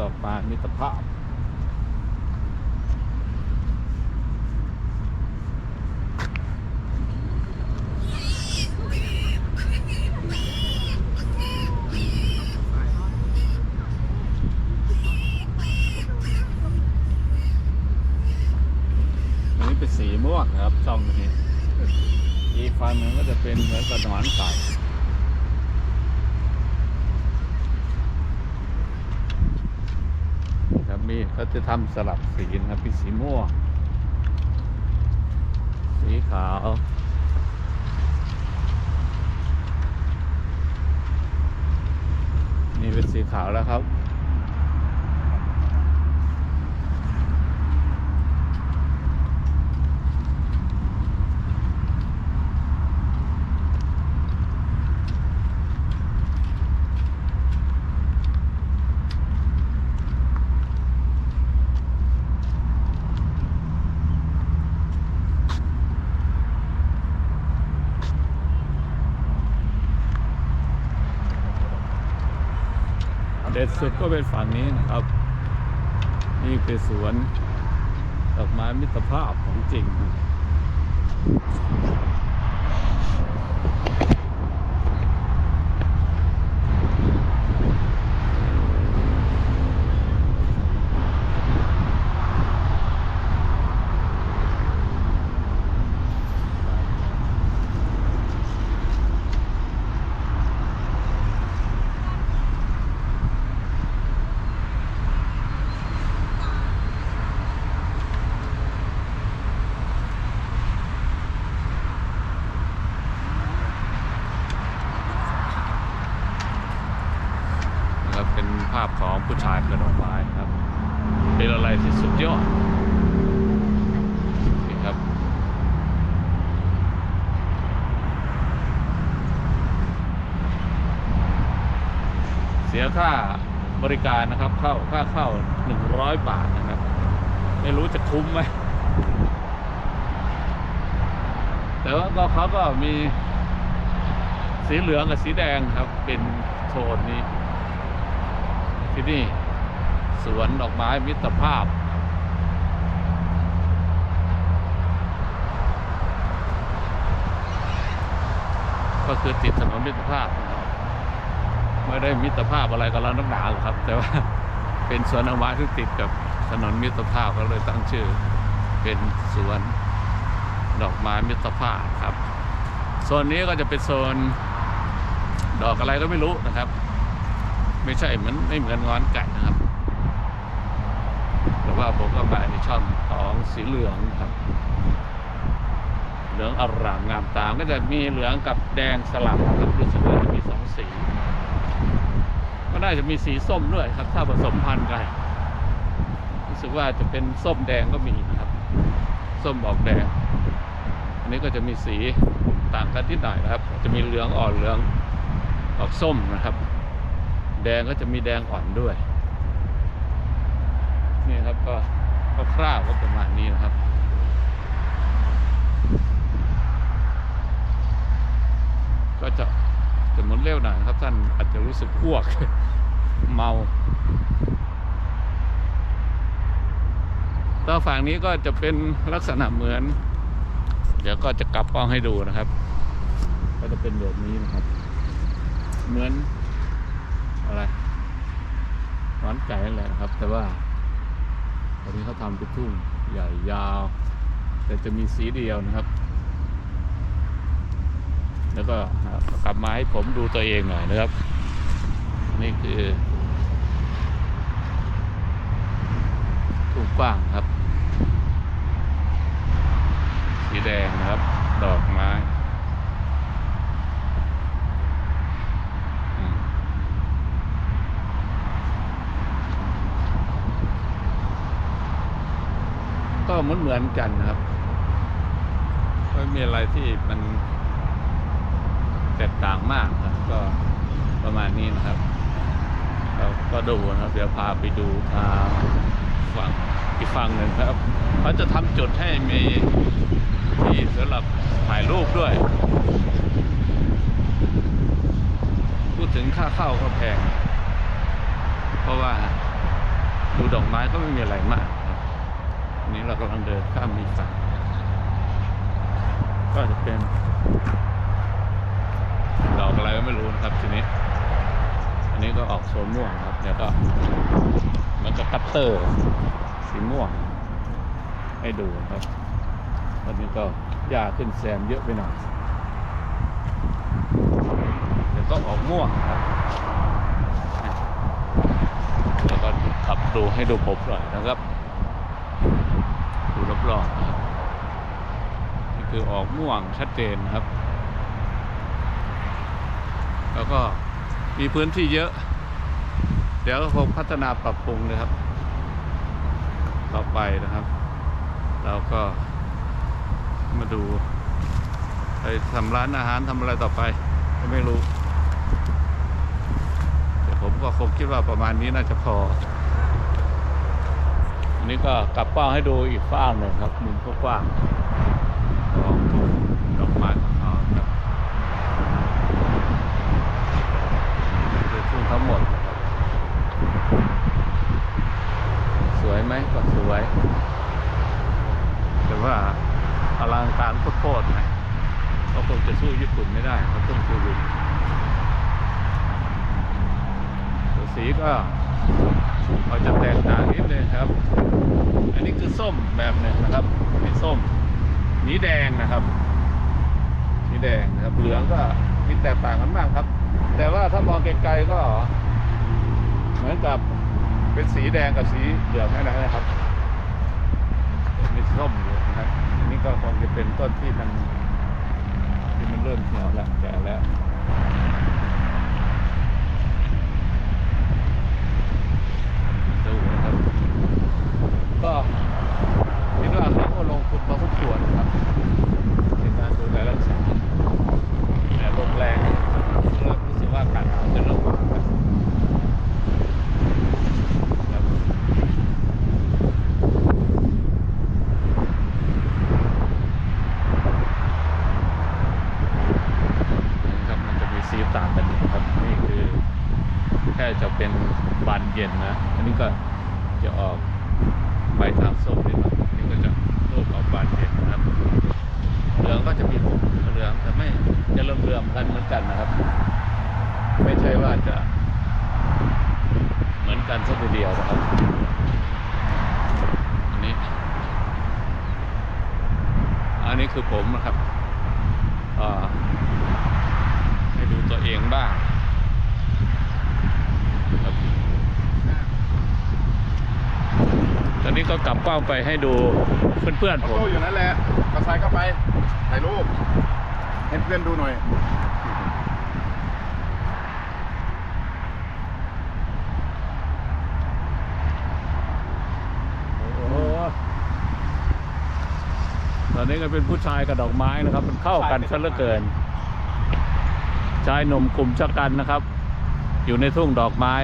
ดอกไม้มิตรภาพเป็นสีม่วงครับช่องนี้อีกฝั่งหนึ่งก็จะเป็นเหมือนกับหนอนไก่ ครับมีเขาจะทำสลับสีนะครับเป็นสีม่วงสีขาวนี่เป็นสีขาวแล้วครับ ด็ดสุดก็เป็นฝั่งนี้นะครับ นี่คือสวนดอกไม้มิตรภาพของจริง นะครับเป็นภาพของผู้ ชายกระโดดไม้ครับเป็นอะไรที่สุดยอดนี่ครับเสียค่าบริการนะครับเข้าค่าเข้าหนึ่งร้อยบาทนะครับ ไม่รู้จะคุ้มไหมแต่ว่าก็เขาก็มีสีเหลืองกับสีแดงครับ เป็นโทนนี้ ที่นี่ สวนดอกไม้มิตรภาพ ก็คือติดถนนมิตรภาพนะครับไม่ได้มิตรภาพอะไรกับเรานักหนาหรอกครับ แต่ว่าเป็นสวนดอกไม้ที่ติดกับถนนมิตรภาพก็เลยตั้งชื่อ เป็นสวนดอกไม้มิตรภาพครับโซนนี้ก็จะเป็นโซนดอกอะไรก็ไม่รู้นะครับ ไม่ใช่เหมือนไม่เหมือนงอนไก่นะครับ แต่ว่าผมก็มาในช่องของสีเหลืองครับ เหลืองอร่ามงามตามก็จะมีเหลืองกับแดงสลับครับรู้สึกว่าจะมีสองสี ก็น่าจะมีสีส้มด้วยครับ ถ้าผสมพันธุ์กันรู้สึกว่าจะเป็นส้มแดงก็มีนะครับ ส้มออกแดง อันนี้ก็จะมีสีต่างกันที่หน่อยนะครับ จะมีเหลืองอ่อนเหลืองออกส้มนะครับ แดงก็จะมีแดงอ่อนด้วย นี่ครับก็คร่าวๆก็ประมาณนี้นะครับก็จะจะหมุนเร็วหน่อยนะครับ ท่านอาจจะรู้สึกอ้วก เมาต่อฝั่งนี้ก็จะเป็นลักษณะเหมือน เดี๋ยวก็จะกลับกล้องให้ดูนะครับ ก็จะเป็นแบบนี้นะครับ เหมือน อะไรร้านไก่นั่นแหละนะครับ แต่ว่าตอนนี้เขาทำเป็นทุ่งใหญ่ยาว แต่จะมีสีเดียวนะครับ แล้วก็กลับมาให้ผมดูตัวเองหน่อยนะครับ นี่คือทุ่งกว้างครับ สีแดงนะครับ ดอกไม้อืมก็ เหมือนเหมือนกันนะครับไม่มีอะไรที่มันแตกต่างมากครับ ก็ประมาณนี้นะครับเราก็ดูนะครับ เดี๋ยวพาไปดูทางฝั่งอีกฝั่งหนึ่งครับเขาจะทำจุดให้มีที่สำหรับถ่ายรูปด้วย พูดถึงค่าเข้าก็แพง เพราะว่าดูดอกไม้ก็ไม่มีอะไรมากครับอันนี้เรา กำลังเดินข้ามมีฝั่งก็จะเป็นดอกอะไรก็ไม่รู้นะครับทีนี้ อันนี้ก็ออกโซนม่วงครับเดี๋ยวก็มันจะคัตเตอร์สีม่วง ให้ดูครับวันนี้ก็หญ้าขึ้นแซมเยอะไปหน่อยเดี๋ยวก็ออกม่วงครับแล้วก็ขับดูให้ดูผมหน่อยนะครับ รอบๆนะครับนี่คือออกม่วงชัดเจนนะครับ แล้วก็มีพื้นที่เยอะ เดี๋ยวก็คงพัฒนาปรับปรุงนะครับ ต่อไปนะครับ เราก็มาดูไปทำร้านอาหารทำอะไรต่อไปก็ไม่รู้ แต่ผมก็คงคิดว่าประมาณนี้น่าจะพอ นี้ก็กลับเป้าให้ดูอีกฝ้างหนึ่งครับมุมกว้างของทุ่งดอกไม้ของเขาครับคือทุ่งทั้งหมดสวยไหมก็สวย แต่ว่าอลังการโคตรๆนะก็คงจะสู้ญี่ปุ่นไม่ได้เขาต้องคูรุสีก็ อาจะแตกต่างนิดนึงครับ อันนี้คือส้มแบบหนึ่งนะครับมีส้มนี้แดงนะครับนี้แดงนะครับ เหลืองก็มีแตกต่างกันบ้างครับ แต่ว่าถ้ามองไกลๆก็ เหมือนกับเป็นสีแดงกับสีเหลืองแค่นั้นนะครับมีส้มอยู่นะครับอันนี้ก็คงจะเป็นต้นที่มันที่มันเริ่มเหี่ยวแล้วแก่แล้ว ดูนะครับ ก็คิดว่าเขาก็ลงทุนมาทุกส่วนนะครับในการดูแลรักษาแต่ลงแรงเริ่มรู้สึกว่าการจะเริ่มมาแล้วครับ นะครับมันจะมีสีต่างกันอยู่ครับ นี่คือแค่จะ เป็นบานเย็นนะ อันนี้ก็จะออกใบทางส้มนิดหน่อยนี่ก็จะเริ่มออกบานเย็นนะครับเหลืองก็จะมีผมเหลืองแต่ไม่จะเริ่มเรื่อมกันเหมือนกันนะครับ ไม่ใช่ว่าจะเหมือนกันสักทีเดียวนะครับอันนี้ อันนี้คือผมนะครับอ่า ให้ดูตัวเองบ้างครับตอนนี้ ก็กลับกล้องไปให้ดูเพื่อนออๆผมโต้อยู่นั่นแหละกระสายเข้าไปถ่ายรูปให้เพื่อนดูหน่อยโอ้โหตอนนี้ก็เป็นผู้ชายกับดอกไม้นะครับ มันเข้ากันซะเหลือเกิน ชายหนุ่มกลุ่มชะกันนะครับ อยู่ในทุ่งดอกไม้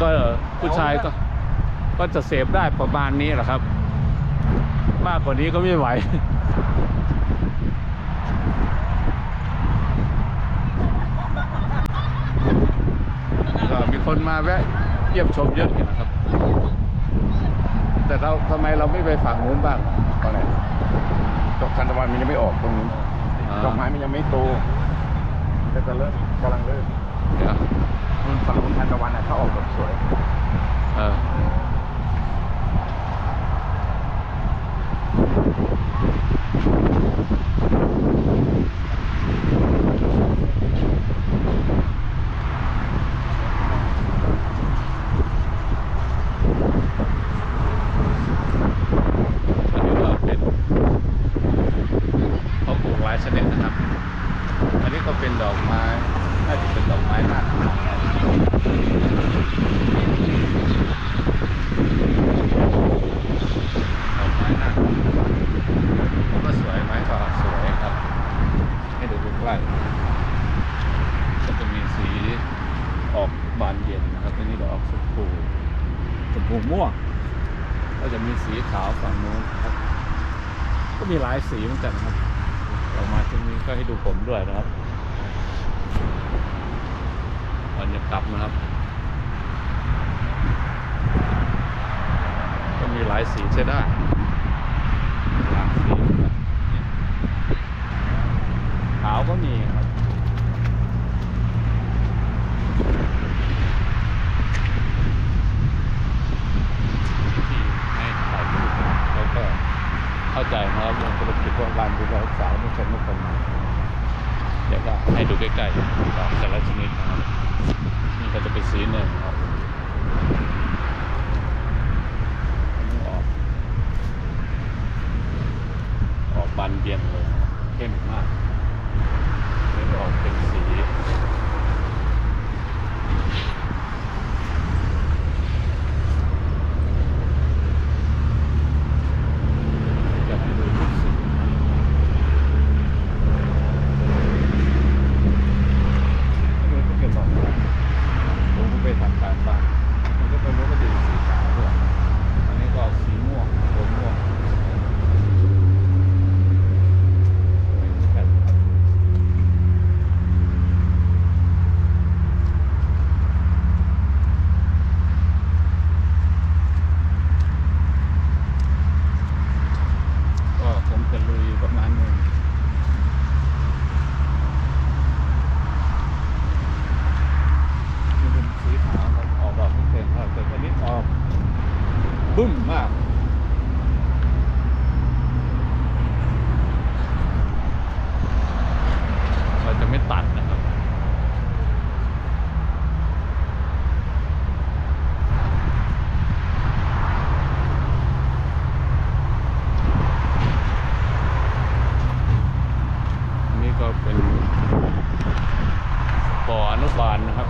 ก็ผู้ชายก็ก็จะเสพได้ประมาณนี้แหละครับ มากกว่านี้ก็ไม่ไหวก็มีคนมาแวะเยี่ยมชมเยอะอยู่นะครับ แต่เราทำไมเราไม่ไปฝั่งนู้นบ้างตอนไหนดอกทานตะวันมันยังไม่ออกตรงนี้อ่าดอกไม้มันยังไม่โตแต่จะเริ่มกำลังเริ่มเดี๋ยว นู่นฝั่งนู้นทานตะวันอะเขาออกแบบสวย เออ สีเหมือนกันนะครับ เรามาที่นี้ก็ให้ดูผมด้วยนะครับก่อนจะกลับนะครับ ก็มีหลายสีใช้ได้ขาวก็มีครับ ใจนะครับเรื่องธุรกิจของการดูแลสาม่ใช่ไม่คนเดี๋ยวก็ให้ดูใกล้ๆของแต่ละชนิดนะนี่ก็จะเป็นสีหนึ่งครับออกออกบานเย็นเลยเข้มมากเป็นออกเป็นสี เป็นป่ออนุบาลนนะครับ